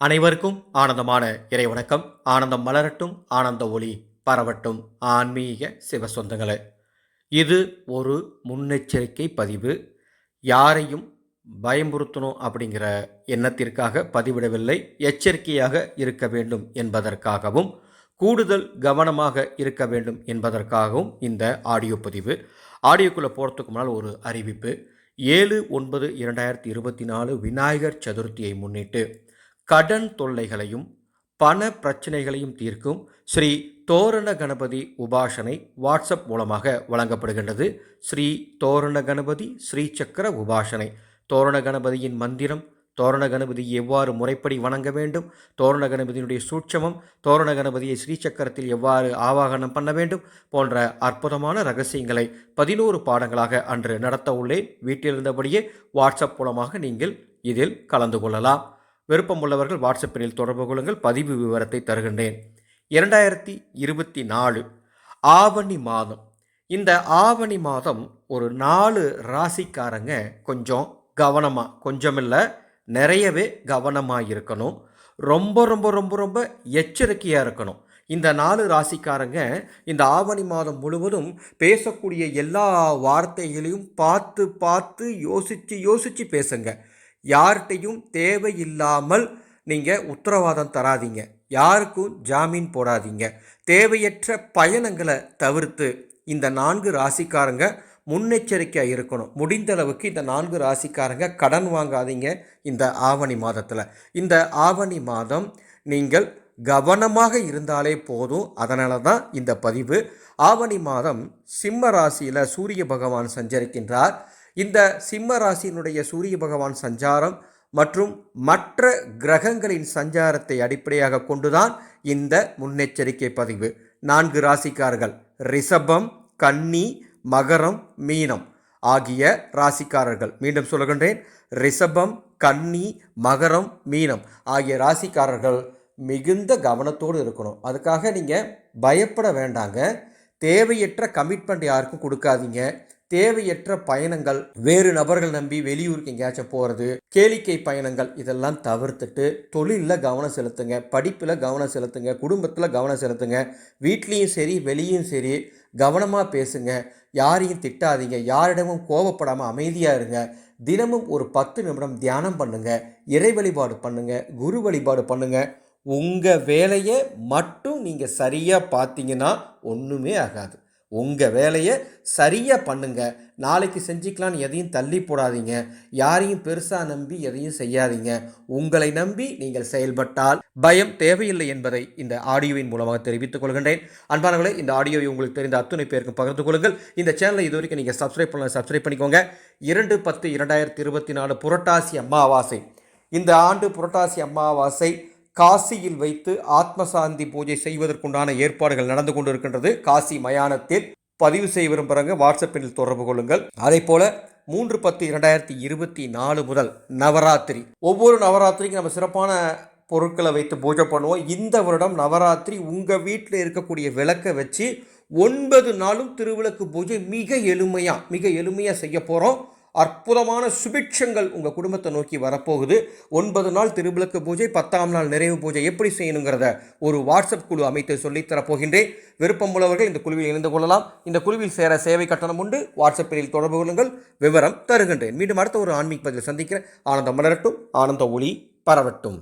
அனைவருக்கும் ஆனந்தமான இறைவணக்கம். ஆனந்தம் மலரட்டும் ஆனந்த ஒளி பரவட்டும். ஆன்மீக சிவ சொந்தங்களே இது ஒரு முன்னெச்சரிக்கை பதிவு. யாரையும் பயமுறுத்தணும் அப்படிங்கிற எண்ணத்திற்காக பதிவிடவில்லை. எச்சரிக்கையாக இருக்க வேண்டும் என்பதற்காகவும் கூடுதல் கவனமாக இருக்க வேண்டும் என்பதற்காகவும் இந்த ஆடியோ பதிவு. ஆடியோக்குள்ளே போகிறதுக்கு முன்னால் ஒரு அறிவிப்பு. ஏழு ஒன்பது இரண்டாயிரத்தி இருபத்தி நாலு விநாயகர் சதுர்த்தியை முன்னிட்டு கடன் தொல்லைகளையும் பண பிரச்சனைகளையும் தீர்க்கும் ஸ்ரீ தோரண கணபதி உபாசனை வாட்ஸ்அப் மூலமாக வழங்கப்படுகின்றது. ஸ்ரீ தோரண கணபதி ஸ்ரீ சக்கர உபாசனை. தோரண கணபதியின் மந்திரம் தோரண கணபதி எவ்வாறு முறைப்படி வணங்க வேண்டும் தோரண கணபதியினுடைய சூட்சமம் தோரண கணபதியை ஸ்ரீசக்கரத்தில் எவ்வாறு ஆவாகனம் பண்ண வேண்டும் போன்ற அற்புதமான ரகசியங்களை பதினோரு பாடங்களாக அன்று நடத்த உள்ளேன். வீட்டிலிருந்தபடியே வாட்ஸ்அப் மூலமாக நீங்கள் இதில் கலந்து கொள்ளலாம். விருப்பம் உள்ளவர்கள் வாட்ஸ்அப்பில் தொடர்பு கொள்ளுங்கள். பதிவு விவரத்தை தருகின்றேன். இரண்டாயிரத்தி இருபத்தி நாலு ஆவணி மாதம். இந்த ஆவணி மாதம் ஒரு நாலு ராசிக்காரங்க கொஞ்சம் கவனமாக கொஞ்சமில்லை நிறையவே கவனமாக இருக்கணும். ரொம்ப ரொம்ப ரொம்ப ரொம்ப எச்சரிக்கையாக இருக்கணும். இந்த நாலு ராசிக்காரங்க இந்த ஆவணி மாதம் முழுவதும் பேசக்கூடிய எல்லா வார்த்தைகளையும் பார்த்து பார்த்து யோசித்து யோசித்து பேசுங்க. யார்கிட்டையும் தேவையில்லாமல் நீங்கள் உத்தரவாதம் தராதீங்க. யாருக்கும் ஜாமீன் போடாதீங்க. தேவையற்ற பயணங்களை தவிர்த்து இந்த நான்கு ராசிக்காரங்க முன்னெச்சரிக்கையாக இருக்கணும். முடிந்த அளவுக்கு இந்த நான்கு ராசிக்காரங்க கடன் வாங்காதீங்க இந்த ஆவணி மாதத்தில். இந்த ஆவணி மாதம் நீங்கள் கவனமாக இருந்தாலே போதும். அதனால தான் இந்த பதிவு. ஆவணி மாதம் சிம்ம ராசியில் சூரிய பகவான் சஞ்சரிக்கின்றார். இந்த சிம்ம ராசியினுடைய சூரிய பகவான் சஞ்சாரம் மற்றும் மற்ற கிரகங்களின் சஞ்சாரத்தை அடிப்படையாக கொண்டுதான் இந்த முன்னெச்சரிக்கை பதிவு. நான்கு ராசிக்காரர்கள் ரிஷபம் கன்னி மகரம் மீனம் ஆகிய ராசிக்காரர்கள். மீண்டும் சொல்லுகின்றேன் ரிஷபம் கன்னி மகரம் மீனம் ஆகிய ராசிக்காரர்கள் மிகுந்த கவனத்தோடு இருக்கணும். அதுக்காக நீங்கள் பயப்பட வேண்டாங்க. தேவையற்ற கமிட்மெண்ட் யாருக்கும் கொடுக்காதீங்க. தேவையற்ற பயணங்கள் வேறு நபர்கள் நம்பி வெளியூருக்கு எங்கேயாச்சும் போகிறது கேளிக்கை பயணங்கள் இதெல்லாம் தவிர்த்துட்டு தொழிலில் கவனம் செலுத்துங்க படிப்பில் கவனம் செலுத்துங்க குடும்பத்தில் கவனம் செலுத்துங்க வீட்லேயும் சரி வெளியும் சரி கவனமாக பேசுங்க யாரையும் திட்டாதீங்க யாரிடமும் கோபப்படாமல் அமைதியாக இருங்க தினமும் ஒரு பத்து நிமிடம் தியானம் பண்ணுங்க இறை வழிபாடு பண்ணுங்க குரு வழிபாடு பண்ணுங்க. உங்கள் வேலையை மட்டும் நீங்கள் சரியாக பார்த்தீங்கன்னா ஒன்றுமே ஆகாது. உங்கள் வேலையை சரியாக பண்ணுங்க. நாளைக்கு செஞ்சுக்கலான்னு எதையும் தள்ளி போடாதீங்க. யாரையும் பெருசாக நம்பி எதையும் செய்யாதீங்க. உங்களை நம்பி நீங்கள் செயல்பட்டால் பயம் தேவையில்லை என்பதை இந்த ஆடியோவின் மூலமாக தெரிவித்துக் கொள்கின்றேன். அன்பானவர்களே இந்த ஆடியோவை உங்களுக்கு தெரிந்த அத்துணை பேருக்கும் பகிர்ந்து கொள்ளுங்கள். இந்த சேனலை இது வரைக்கும் நீங்கள் சப்ஸ்கிரைப் பண்ணல சப்ஸ்கிரைப் பண்ணிக்கோங்க. இரண்டு பத்து இரண்டாயிரத்தி இருபத்தி நாலு புரட்டாசி அமாவாசை. இந்த ஆண்டு புரட்டாசி அமாவாசை காசியில் வைத்து ஆத்மசாந்தி பூஜை செய்வதற்குண்டான ஏற்பாடுகள் நடந்து கொண்டிருக்கின்றது. காசி மயானத்தில் பதிவு செய்ய விரும்புகிறாங்க வாட்ஸ்அப்பில் தொடர்பு கொள்ளுங்கள். அதே போல மூன்று பத்து இரண்டாயிரத்தி இருபத்தி நாலு முதல் நவராத்திரி. ஒவ்வொரு நவராத்திரிக்கும் நம்ம சிறப்பான பொருட்களை வைத்து பூஜை பண்ணுவோம். இந்த வருடம் நவராத்திரி உங்கள் வீட்டில் இருக்கக்கூடிய விளக்கை வச்சு ஒன்பது நாளும் திருவிளக்கு பூஜை மிக எளிமையாக மிக எளிமையாக செய்ய போகிறோம் அற்புதமான சுபிட்சங்கள் உங்கள் குடும்பத்தை நோக்கி வரப்போகுது. ஒன்பது நாள் திருவிளக்கு பூஜை பத்தாம் நாள் நிறைவு பூஜை எப்படி செய்யணுங்கிறத ஒரு வாட்ஸ்அப் குழு அமைத்து சொல்லித்தரப் போகின்றேன் விருப்பம் உள்ளவர்கள் இந்த குழுவில் இணைந்து கொள்ளலாம். இந்த குழுவில் சேர சேவை கட்டணம் உண்டு. வாட்ஸ்அப்பில் தொடர்பு கொள்ளுங்கள். விவரம் தருகின்றேன். மீண்டும் அடுத்த ஒரு ஆன்மீக பதிவில் சந்திக்கிறேன். ஆனந்தம் மலரட்டும். ஆனந்த ஒளி பரவட்டும்.